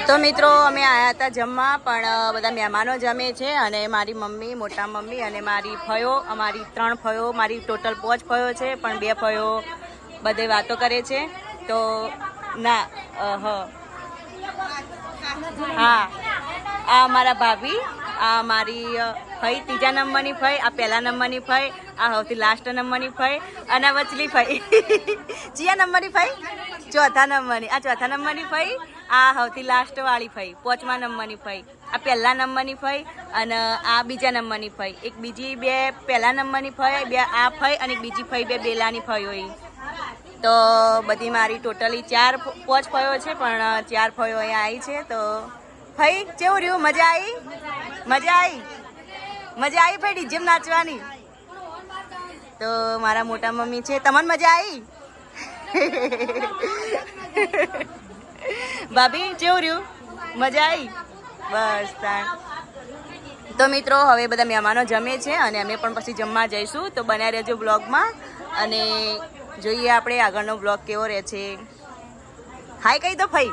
તો મિત્રો અમે આવ્યા હતા જમવા પણ બધા મહેમાનો જમે છે અને મારી મમ્મી મોટા મમ્મી અને મારી ફયો અમારી ત્રણ ફયો મારી ટોટલ પાંચ ફયો છે પણ બે ફયો બધે વાતો કરે છે. તો ના અ, હા. આ અમારા ભાભી આ મારી ફઈ, ત્રીજા નંબરની ફઈ, આ પહેલા નંબરની ફઈ, આ સૌથી લાસ્ટ નંબરની ફઈ, અને આ વચલી ફઈ. ચિયા નંબરની ફઈ? ચોથા નંબરની. આ ચોથા નંબરની ફઈ, આ સૌથી લાસ્ટવાળી ફઈ, પાંચમા નંબરની ફઈ, આ પહેલા નંબરની ફઈ, અને આ બીજા નંબરની ફઈ. એક બીજી બે પહેલા નંબરની ફઈ, બે આ ફઈ, અને એક બીજી ફઈ બે બેલાની ફઈ હોય. તો બધી મારી ટોટલી ચાર પાંચ ફયો છે, પણ ચાર ફયો અહીંયા આવી છે, તો ફઈ કેવું રહ્યું મજા આવી મજા આવી મજા આવી ફઈ ડીજેમ નાચવાની તો મારા મોટા મમ્મી છે તમને મજા આવી ભાભી કેવું રહ્યું મજા આવી બસ તાણ તો મિત્રો હવે બધા મહેમાનો જમે છે અને અમે પણ પછી જમવા જઈશું તો બન્યા રહેજો બ્લોગમાં અને જોઈએ આપણે આગળનો બ્લોગ કેવો રહે છે હાય કહી દો ભાઈ